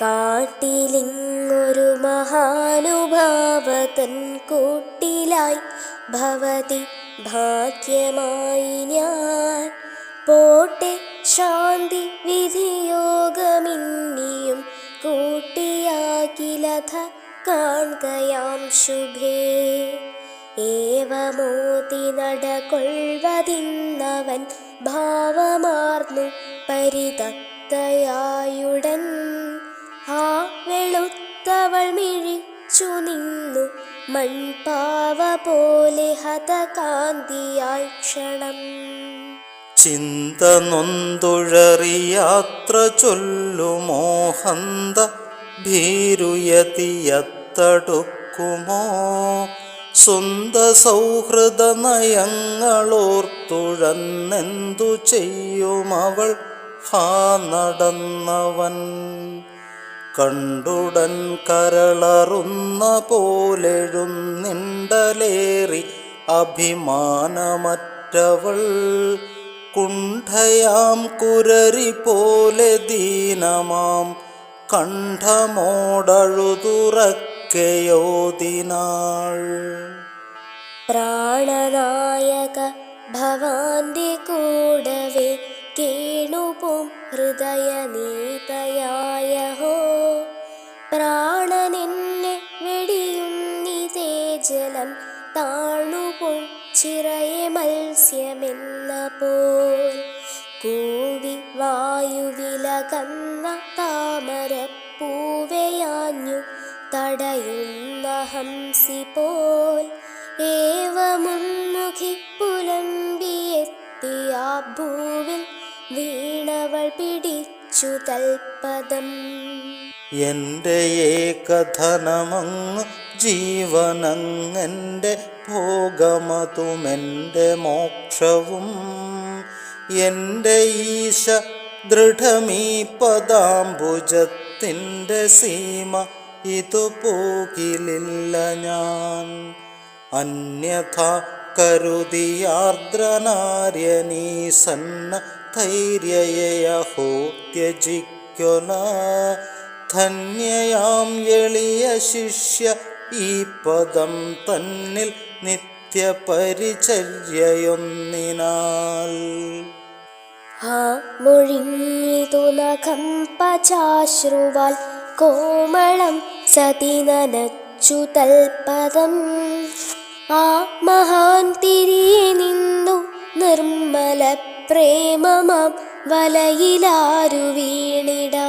കാട്ടിലിങ്ങൊരു മഹാനുഭാവതൻ കൂട്ടിലായി ഭവതി ഭാഗ്യമായി ഞാൻ. പോട്ടെ ശാന്തി വിധിയോഗമിന്നിയും കൂട്ടിയാകിലഥ കാൺകയാം ശുഭേ. ഏവമോതി നടകൊള്ളതിന്നവൻ ഭാവമാർന്നു പരിതക്തയായുടൻ ആ വെളുത്തവൾ മിഴിച്ചു നിന്നു. മൺപാവ പോലെ ഹതകാന്തിയായി ക്ഷണം. ചിന്ത നൊന്തുഴറിയാത്ര ചൊല്ലുമോഹന്ത ഭീരുയതിയത്തടുക്കുമോ? സ്വന്ത സൗഹൃദ നയങ്ങളോർത്തുഴന്നെന്തു ചെയ്യുമവൾ? ഹാ നടന്നവൻ. കണ്ടുടൻ കരളറുന്ന പോലെഴുന്നിണ്ടലേറി അഭിമാനമറ്റവൾ. കുണ്ഠയാം കുരരി പോലെ ദീനമാം കണ്ഠമോടഴുതുറക്കയോതിനാൾ. പ്രാണനായക ഭവാന്റെ കൂടവേ കേണുപോം ഹൃദയനീതയായ പ്രാണനെന്നെ വെടിയുന്നി തേജലം താണുപോം ചിറയെ മത്സ്യമെന്ന പോൽ കൂവി വായുവിലകന്ന താമരപ്പൂവയാഞ്ഞു തടയുന്ന ഹംസി പോൽ ഏവമുൻമുഖി പുലമ്പിയെത്തിയ ഭൂവിൽ വീണവൾ പിടിച്ചു തൽപദം. എന്റെ ഏകധനമങ്ങ് ജീവനങ്ങെന്റെ ഭോഗമതുമെന്റെ മോക്ഷവും. എന്റെ ഈശ ദൃഢമീ പദാംബുജത്തിന്റെ സീമ ഇതു പോകിലില്ല ഞാൻ. അന്യഥ കരുതിയാർദ്രനാര്യനീ സന്ന ധൈര്യയഹോ ത്യജിക്കൊല. ധന്യയാം എളിയ ശിഷ്യ. ഈ പദം തന്നിൽ നിത്യപരിചര്യയൊന്നിനാൽ. ആ മൊഴിഞ്ഞിതു നഖം പചാശ്രുവാൽ കോമളം സതി നനച്ചു തൽപദം. ആ മഹാൻ തിരിയെ നിന്നു നിർമ്മല പ്രേമമാം വലയിലാരു വീണിടാ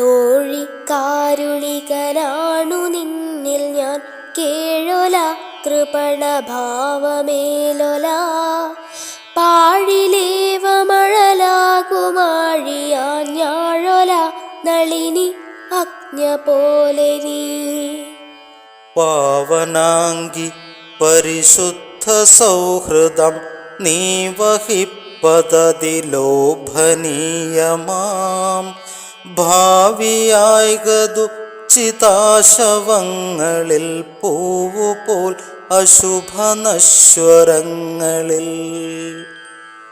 തോഴി കാരുണികനാണു നിന്നിൽ ഞാൻ. കേഴൊല കൃപണഭാവമേലൊല. പാഴിലേവമഴലാകുമാഴിയാ പാഴിലേവ മഴലാകുമാഴിയാ ഞാഴൊല നളിനി അജ്ഞ പോലെ നീ. പാവനാങ്കി പരിശുദ്ധ സൗഹൃദം നീ വഹിപ്പതതി ലോഭനീയമാം ഭാവിയായകതു ചിതാശവങ്ങളിൽ പൂവുപോൽ അശുഭനശ്വരങ്ങളിൽ.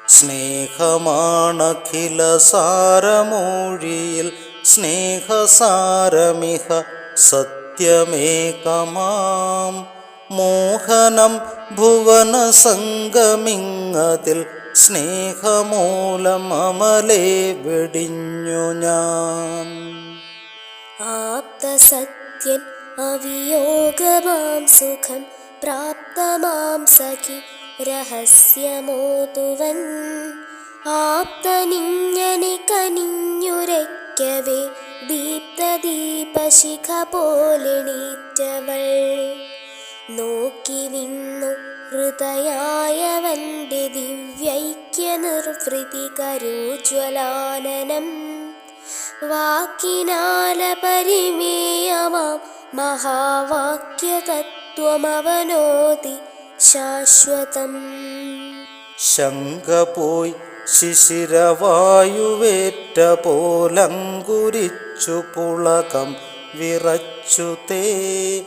സ്നേഹമാണഖില സാരമൂഴിയിൽ സ്നേഹസാരമിഹ സത്യമേകമാം. മോഹനം ഭുവന സംഗമിങ്ങതിൽ സ്നേഹമൂലം അമലേ വെടിഞ്ഞു ഞാൻ. ആപ്തസത്യൻ അവിയോഗമാം സുഖം പ്രാപ്തമാം സഖി രഹസ്യമോതുവൻ. ആപ്തനിങ്ങനെ കനിഞ്ഞുരയ്ക്കവേ ദീപ്തദീപശിഖ പോലെണീറ്റവൾ നോക്കി നിന്നു ഹൃദയായവന്റെ ദിവ്യൈക്യ നിർവൃതി കരുജ്വലാനനം. വാക്കിനാല പരിമേയമാം മഹാവാക്യതത്വമവനോതി ശാശ്വതം. ശങ്ക പോയി ശിശിരവായുവേറ്റ പോലങ്കുരിച്ചു പുളകം വിറച്ചു തേ.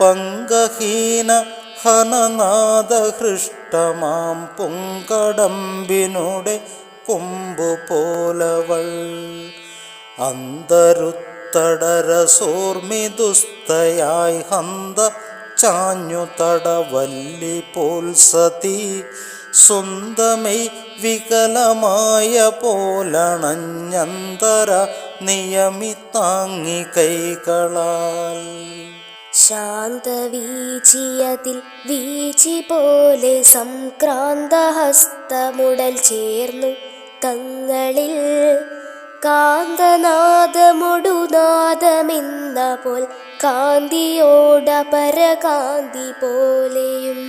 പങ്കഹീന ഹനനാദഹൃഷ്ടമാം പുങ്കടമ്പിനുടെ കൊമ്പു പോലവൾ അന്തരുത്തടരസോർമിദുസ്തയായി ഹന്ത ചാഞ്ഞു തടവല്ലി പോൽ സതി. സ്വന്തമൈ വികലമായ പോലണഞ്ഞന്തര നിയമി താങ്ങി കൈകളാൽ. ശാന്തവീചിയതിൽ വീചി പോലെ സംക്രാന്തഹസ്തമുടൽ ചേർന്നു തങ്ങളിൽ കാന്തനാദമൊടുനാദമെന്ന പോൽ കാന്തിയോടപരകാന്തി പോലെയും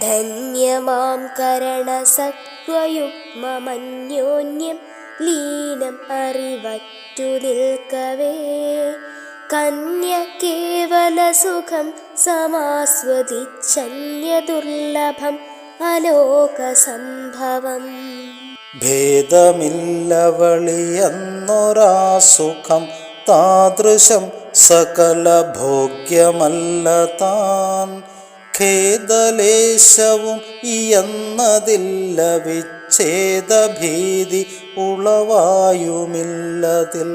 ധന്യമാം കരണസത്വയുഗ്മമന്യോന്യം ലീനം അറിവറ്റു നിൽക്കവേ കന്യ കേവല സുഖം സമാസ്വദിച്ചന്യദുർലഭം അലോക സംഭവം ഭേദമില്ലവളിയെന്നൊരാ സുഖം താദൃശം സകല ഭോഗ്യമല്ല താൻ. ഖേദലേശവും ഇയെന്നതില്ല വിച്ഛേദഭീതി ഉളവായുമില്ലതിൽ.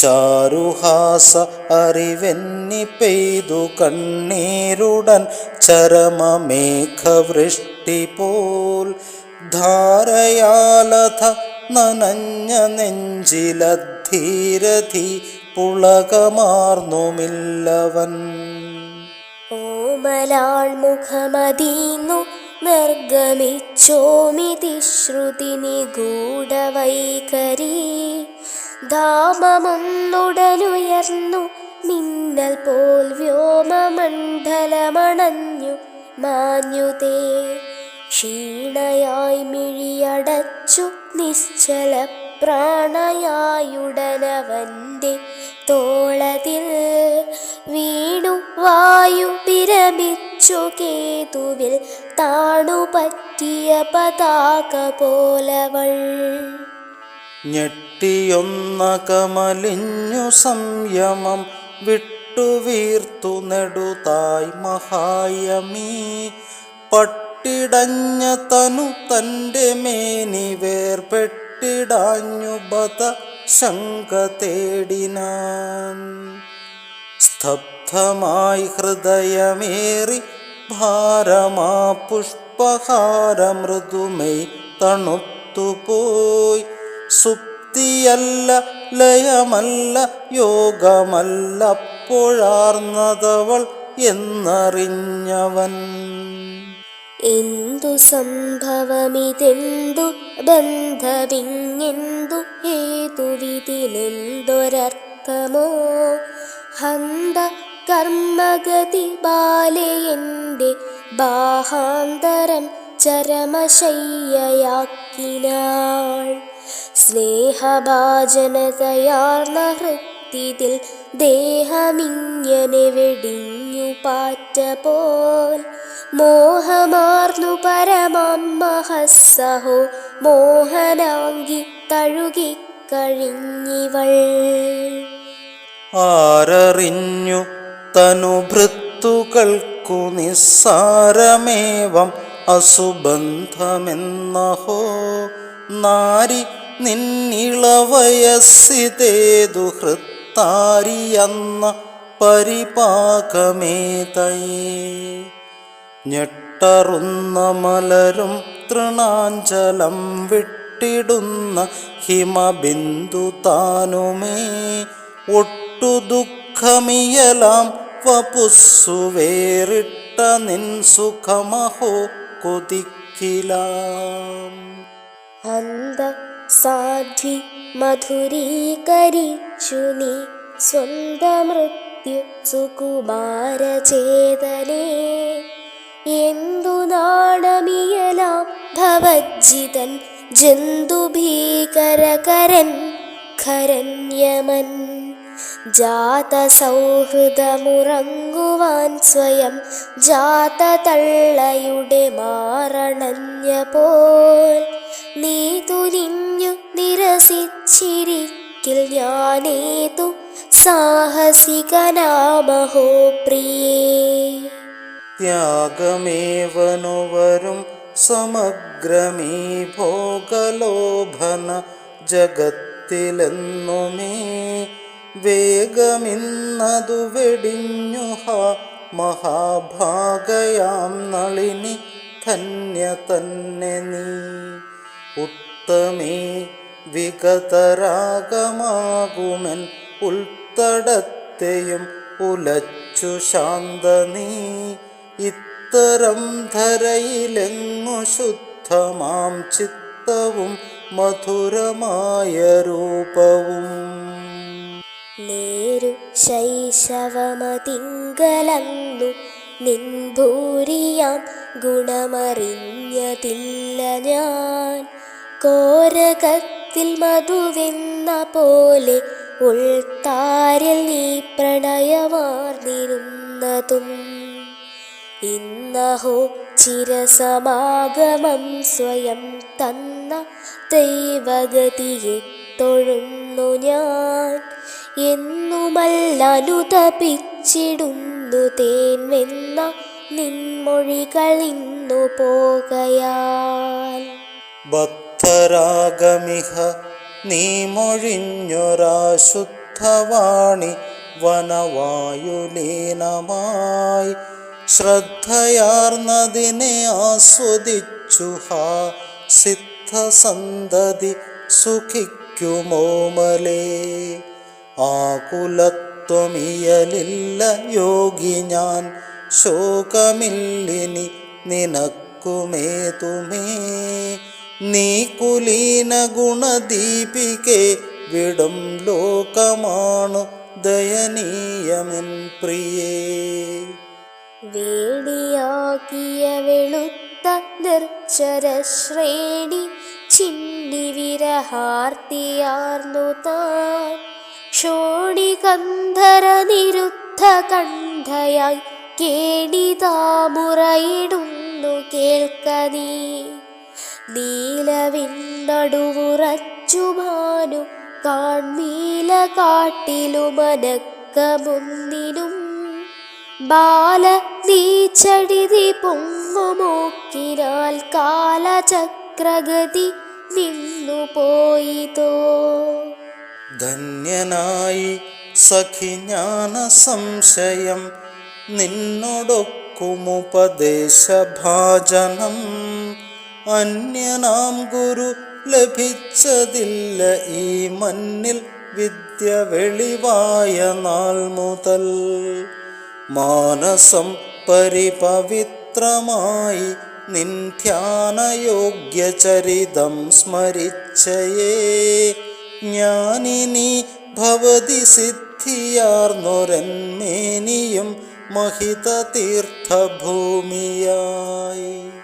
ചാരുഹാസ അറിവെന്നി പെയ്തു കണ്ണീരുടൻ ചരമമേഘവൃഷ്ടി പോൽ ധാരയാലഥ നനഞ്ഞ നെഞ്ചിലധീരധി പുളകമാർന്നുമില്ലവൻ. ഓമലാൾ മുഖമതീന്നു നിർഗമിച്ചോമിതി ശ്രുതി നിഗൂഢവൈകരി ധാമമൊന്നുടനുയർന്നു മിന്നൽ പോൽ വ്യോമമണ്ഡലമണഞ്ഞു മാഞ്ഞുതേ ക്ഷീണയായി മിഴിയടച്ചു നിശ്ചല പ്രാണയായുടനവന്റെ തോളതിൽ. വീണു വായു വിരമിച്ചു കേതുവിൽ താണു പറ്റിയ പതാക പോലവൾ. ഞെട്ടിയൊന്ന കമലിഞ്ഞു സംയമം വിട്ടുവീർത്തു നെടുതായ് മഹായമീ. പട്ടിടഞ്ഞ തനു തന്റെ മേനി വേർപെട്ടിടാഞ്ഞു ബത ശങ്ക തേടിനാൻ. സ്തബ്ധമായി ഹൃദയമേറി ഭാരമാ പുഷ്പഹാര മൃദുമൈ തണുത്തുപോയി. സുപ്തിയല്ല ലയമല്ല യോഗമല്ലപ്പോഴാർന്നതവൾ എന്നറിഞ്ഞവൻ. എന്തു സംഭവമിതെന്തു ബന്ധമിങ്ങെന്തു ഏതു വിധിനെന്തൊരർത്ഥമോ? ഹന്ത കർമ്മഗതി ബാലയന്റെ ബാഹാന്തരം ചരമശയ്യയാക്കിനാൾ. സ്നേഹഭാജനതയാർന്ന ഹൃത്തിതിൽ ദേഹമിങ്ങനെ വെടിഞ്ഞു പാറ്റ പോൽ മോഹമാർന്നു പരമാം മഹസ്സഹോ മോഹനാങ്കി തഴുകി കഴിഞ്ഞിവൾ ആരറിഞ്ഞു തനുഭൃത്തുകൾക്കു നിസ്സാരമേവം അസുബന്ധമെന്നഹോ നാരി നിന്നിളവയസ്സിതേതു ഹൃത്താരിയെന്ന പരിപാകമേതയേ ഞെട്ടറുന്ന മലരും തൃണാഞ്ചലം വിട്ടിടുന്ന ഹിമബിന്ദു താനുമേ ഒട്ടു ദുഃഖമിയലാം വപുസ്സു വേറിട്ട നിൻ സുഖമഹോ കൊതിക്കിലാം. അന്ത സാധ്വി മധുരീകരിച്ചു നീ സ്വന്തമൃത്യു സുകുമാരചേതനേ. എന്തു നാണമിയലാം ഭവജ്ജിതൻ ജന്തുഭീകരകരൻ ഖരന്യമൻ ജാത സൗഹൃദമുറങ്ങുവാൻ സ്വയം ജാത തള്ളയുടെ മാറണഞ്ഞ പോൽ നീ തുനിഞ്ഞു നിരസിച്ചിരിക്കിൽ ഞാനേതു സാഹസികനാമഹോ പ്രിയേ. ത്യാഗമേവനു വരും സമഗ്രമീ ഭോഗലോഭന ജഗത്തിലെന്നുമേ. വേഗമിന്നതു വെടിഞ്ഞു ഹ മഹാഭാഗയാം നളിനി ധന്യ തന്നെ നീ. ഉത്തമേ വിഗതരാഗമാകുമൻ ഉൾത്തടത്തെയും ഉലച്ചു ശാന്ത നീ ഇത്തരം ധരയിലെങ്ങു ശുദ്ധമാം ചിത്തവും മധുരമായ രൂപവും. നേരു ശൈശവമതിങ്കലന്നു നിൻഭൂരിയാം ഗുണമറിഞ്ഞതില്ല ഞാൻ. കോരകത്തിൽ മധുവെന്ന പോലെ ഉൾത്താരിൽ നീ പ്രണയമാർന്നിരുന്നതും. ഇന്നഹോ ചിരസമാഗമം സ്വയം തന്ന ദൈവഗതിയെ തൊഴുന്നു ഞാൻ. എന്നുമല്ലനുതപിച്ചിടുന്നു തേൻവെന്ന നിൻമൊഴികൾ പോകയാൽ. ബദ്ധരാഗമിഹ നീ മൊഴിഞ്ഞൊരാശുദ്ധവാണി വനവായുലീനമായി ശ്രദ്ധയാർന്നതിനെ ആസ്വദിച്ചു ഹാ സിദ്ധസന്തതി സുഖിക്കുമോമലേ ആകുലത്വമിയലില്ല യോഗി ഞാൻ ശോകമില്ലിനി നിനക്കുമേതുമേ? നീ കുലീന ഗുണദീപികെ വിടും ലോകമാണു ദയനീയമെൻ പ്രിയേ. വേടിയാക്കിയ വെളുത്ത നിർച്ചരശ്രേണി ചിന്നി വിരഹാർത്തിയാർന്നു താൻ. ക്ഷോണികന്ധര നിരുദ്ധ കണ്ഠയായി കേണിതാമുറയിടുന്നു കേൾക്കനീ നീലവിണ്ണടുവുറച്ചു ഭാനു കാൺമീല കാട്ടിലുമനക്കമൊന്നിനും ബാല നീച്ചടിതി പൊങ്ങുമൂക്കിനാൽ കാലചക്രഗതി നിന്നു പോയിതോ ധന്യനായി സഖി ജ്ഞാന സംശയം നിന്നോടൊക്കുമുപദേശഭാജനം. അന്യനാം ഗുരു ലഭിച്ചതില്ല. ഈ മണ്ണിൽ വിദ്യ വെളിവായ നാൾ മുതൽ മാനസം പരിപവിത്രമായി നിൻ ധ്യാനയോഗ്യ ചരിതം സ്മരിച്ചയേ. ജ്ഞാനിനി ഭവതി സിദ്ധിയാർന്നൊരന്മേനിയും മഹിത തീർത്ഥഭൂമിയായി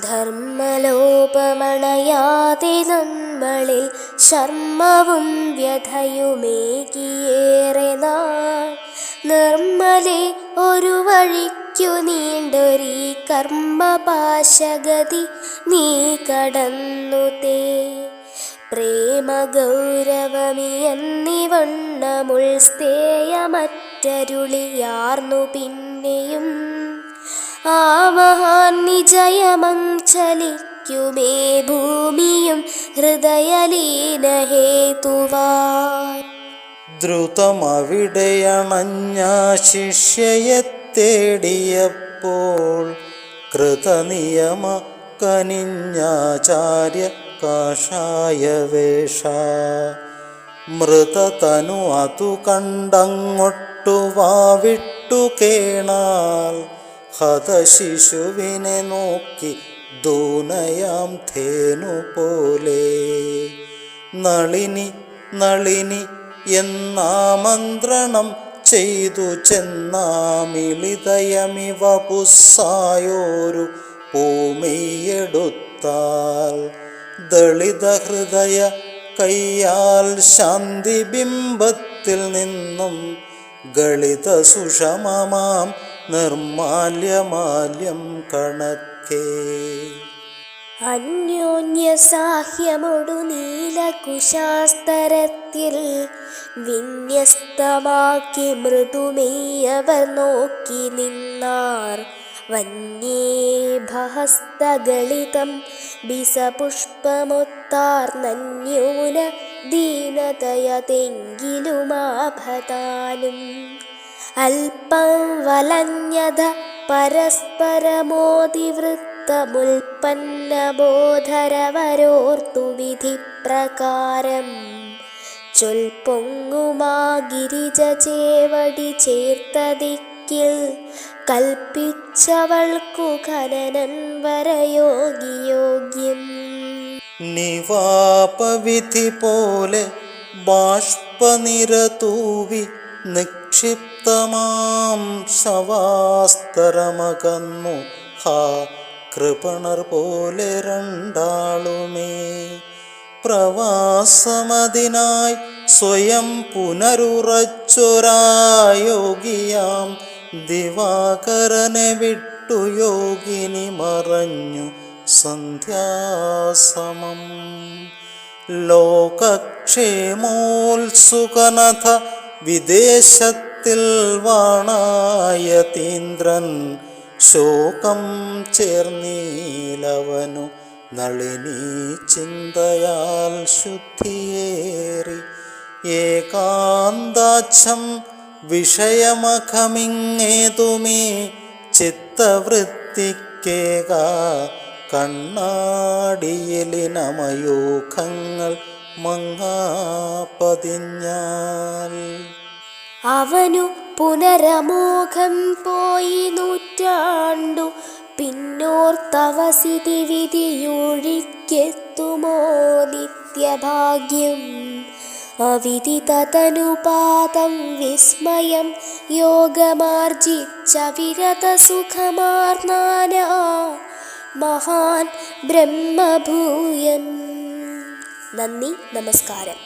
ധർമ്മലോപമണയാതെ നമ്മളിൽ ശർമ്മവും വ്യഥയുമേകിയേറെ നാൾ. നിർമ്മലെ ഒരു വഴിക്കു നീണ്ടൊരീ കർമ്മപാശഗതി നീ കടന്നു തേ. പ്രേമ ഗൗരവമിയെന്നിവണ്ണമുൾസ്തേയമറ്റരുളിയാർന്നു പിന്നെയും ആ മഹാൻ നിജയമം ചലിക്കുമേ ഭൂമിയും ഹൃദയലീനഹേതുവാ ദ്രുതമവിടെയണഞ്ഞ ശിഷ്യയെ തേടിയപ്പോൾ കൃതനിയമ കനിഞ്ഞാചാര്യ കാഷായ വേഷ മൃതതനു അതു കണ്ടങ്ങൊട്ടു വാവിട്ടു കേണാൽ ഹതശിശുവിനെ നോക്കി ദൂനയാം ധേനു പോലെ. നളിനി നളിനി എന്നാമന്ത്രണം ചെയ്തു ചെന്നാമിളിതയമിവ പുസ്സായോരു പൂമിയെടുത്താൽ. ദളിത ഹൃദയ കയ്യാൽ ശാന്തി ബിംബത്തിൽ നിന്നും ഗളിത സുഷമമാം നിർമാല്യമാല്യം കണക്കേ. അന്യോന്യ സാഹ്യമൊടു നീലകുശാസ്തരത്തിൽ വിന്യസ്തമാക്കി മൃദുമെയ്യവർ നോക്കി നിന്നാർ. വന്യേഭഹസ്തഗളിതം ബിസപുഷ്പമൊത്താർ നന്യൂന ദീനതയതെങ്കിലുമാഭതാനും അല്പം വലഞ്ഞത പരസ്പരമോതിവൃത്തമുൽപ്പന്നബോധരവരോർത്തു വിധിപ്രകാരം. ചൊൽപ്പൊങ്ങുമാ ഗിരിജ ചേവടി ചേർത്തതിക്കിൽ കൽപ്പിച്ചവൾക്കു ഖനനം വരയോഗിയോഗ്യം നിവാപവിധി പോലെ ബാഷ്പനിരതൂവി നിക്ഷിപ്തമാം ശവാസ്തരമകന്നു. ഹാ കൃപണർ പോലെ രണ്ടാളുമേ. പ്രവാസമതിനായി സ്വയം പുനരുറച്ചൊരായോഗിയാം. ദിവാകരനെ വിട്ടു യോഗിനി മറഞ്ഞു സന്ധ്യാസമം. ലോകക്ഷേമോത്സുകനഥ വിദേശത്തിൽ വാണായതീന്ദ്രൻ ശോകം ചേർന്നീലവനു നളിനി ചിന്തയാൽ ശുദ്ധിയേറി. ഏകാന്താച്ഛം വിഷയമഖമിങ്ങേതുമേ ചിത്തവൃത്തിക്കേക. കണ്ണാടിയിലിനമയൂഖങ്ങൾ മങ്ങാപതിഞ്ഞാൽ അവനു പുനരമോഘം പോയി നൂറ്റാണ്ടു. പിന്നോർത്തവസിതി വിധിയൊഴിക്കെത്തുമോ നിത്യഭാഗ്യം? അവിദിതതനുപാതം വിസ്മയം യോഗമാർജിച്ച വിരതസുഖമാർന്നാന മഹാൻ ബ്രഹ്മഭൂയം നന്ദി നമസ്കാരം.